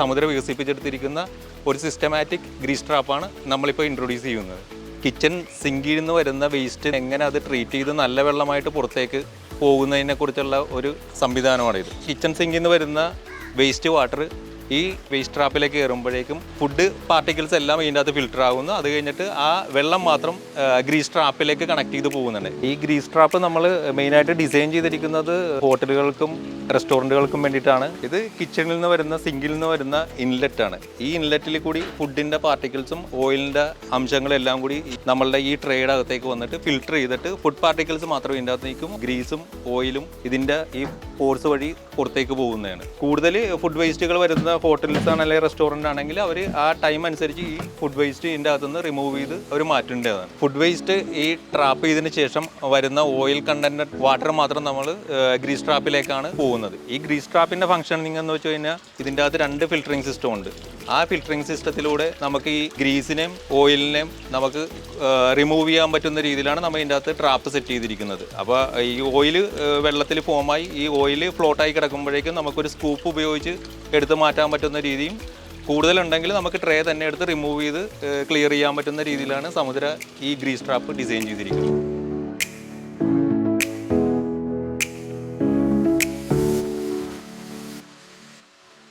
സമുദ്രം വികസിപ്പിച്ചെടുത്തിരിക്കുന്ന ഒരു systematic Greece ട്രാപ്പാണ് നമ്മളിപ്പോൾ ഇൻട്രൊഡ്യൂസ് ചെയ്യുന്നത്. കിച്ചൺ സിങ്കിൽ നിന്ന് വരുന്ന വേസ്റ്റ് എങ്ങനെ അത് ട്രീറ്റ് ചെയ്ത് നല്ല വെള്ളമായിട്ട് പുറത്തേക്ക് പോകുന്നതിനെക്കുറിച്ചുള്ള ഒരു സംവിധാനമാണിത്. കിച്ചൺ സിങ്കിൽ നിന്ന് വരുന്ന വേസ്റ്റ് വാട്ടർ ഈ വേസ്റ്റ് ട്രാപ്പിലേക്ക് കയറുമ്പോഴേക്കും ഫുഡ് പാർട്ടിക്കിൾസ് എല്ലാം ഇതിന്റെ അകത്ത് ഫിൽട്ടർ ആകുന്നു അത് കഴിഞ്ഞിട്ട് ആ വെള്ളം മാത്രം ഗ്രീസ് ട്രാപ്പിലേക്ക് കണക്ട് ചെയ്ത് പോകുന്നുണ്ട്. ഈ ഗ്രീസ് ട്രാപ്പ് നമ്മൾ മെയിനായിട്ട് ഡിസൈൻ ചെയ്തിരിക്കുന്നത് ഹോട്ടലുകൾക്കും റെസ്റ്റോറന്റുകൾക്കും വേണ്ടിയിട്ടാണ്. ഇത് കിച്ചണിൽ നിന്ന് വരുന്ന സിങ്കിൽ നിന്ന് വരുന്ന ഇൻലെറ്റ് ആണ്. ഈ ഇൻലെറ്റിൽ കൂടി ഫുഡിന്റെ പാർട്ടിക്കിൾസും ഓയിലിന്റെ അംശങ്ങളെല്ലാം കൂടി നമ്മളുടെ ഈ ട്രേയുടെ അകത്തേക്ക് വന്നിട്ട് ഫിൽട്ടർ ചെയ്തിട്ട് ഫുഡ് പാർട്ടിക്കിൾസ് മാത്രം ഇതിന്റെ നിൽക്കും. ഗ്രീസും ഓയിലും ഇതിന്റെ ഈ പോർസ് വഴി പുറത്തേക്ക് പോകുന്നതാണ്. കൂടുതൽ ഫുഡ് വേസ്റ്റുകൾ വരുന്ന ഹോട്ടൽസ് ആണ് അല്ലെങ്കിൽ റെസ്റ്റോറന്റ് ആണെങ്കിൽ അവർ ആ ടൈം അനുസരിച്ച് ഈ ഫുഡ് വേസ്റ്റ് ഇതിന്റെ അകത്തുനിന്ന് റിമൂവ് ചെയ്ത് അവർ മാറ്റേണ്ടതാണ്. ഫുഡ് വേസ്റ്റ് ഈ ട്രാപ്പ് ചെയ്തതിന് ശേഷം വരുന്ന ഓയിൽ കണ്ടന്റ് വാട്ടർ മാത്രം നമ്മൾ ഗ്രീസ് ട്രാപ്പിലേക്കാണ് പോകുന്നത്. ഈ ഗ്രീസ് ട്രാപ്പിന്റെ നിങ്ങൾ എന്ന് വെച്ച് കഴിഞ്ഞാൽ ഇതിന്റെ അകത്ത് രണ്ട് ഫിൽറ്ററിങ് സിസ്റ്റം ഉണ്ട്. ആ ഫിൽറ്ററിംഗ് സിസ്റ്റത്തിലൂടെ നമുക്ക് ഈ ഗ്രീസിനെയും ഓയിലിനെയും നമുക്ക് റിമൂവ് ചെയ്യാൻ പറ്റുന്ന രീതിയിലാണ് നമ്മൾ ഇതിന്റെ അകത്ത് ട്രാപ്പ് സെറ്റ് ചെയ്തിരിക്കുന്നത്. അപ്പോൾ ഈ ഓയിൽ വെള്ളത്തിൽ ഫോമായി ഈ ഓയിൽ ഫ്ലോട്ടായി കിടക്കുമ്പോഴേക്കും നമുക്കൊരു സ്കൂപ്പ് ഉപയോഗിച്ച് എടുത്ത് മാറ്റാൻ പറ്റുന്ന രീതിയും കൂടുതലുണ്ടെങ്കിൽ നമുക്ക് ട്രേ തന്നെ എടുത്ത് റിമൂവ് ചെയ്ത് ക്ലിയർ ചെയ്യാൻ പറ്റുന്ന രീതിയിലാണ് സമുദ്ര ഈ ഗ്രീസ് ട്രാപ്പ് ഡിസൈൻ ചെയ്തിരിക്കുന്നത്.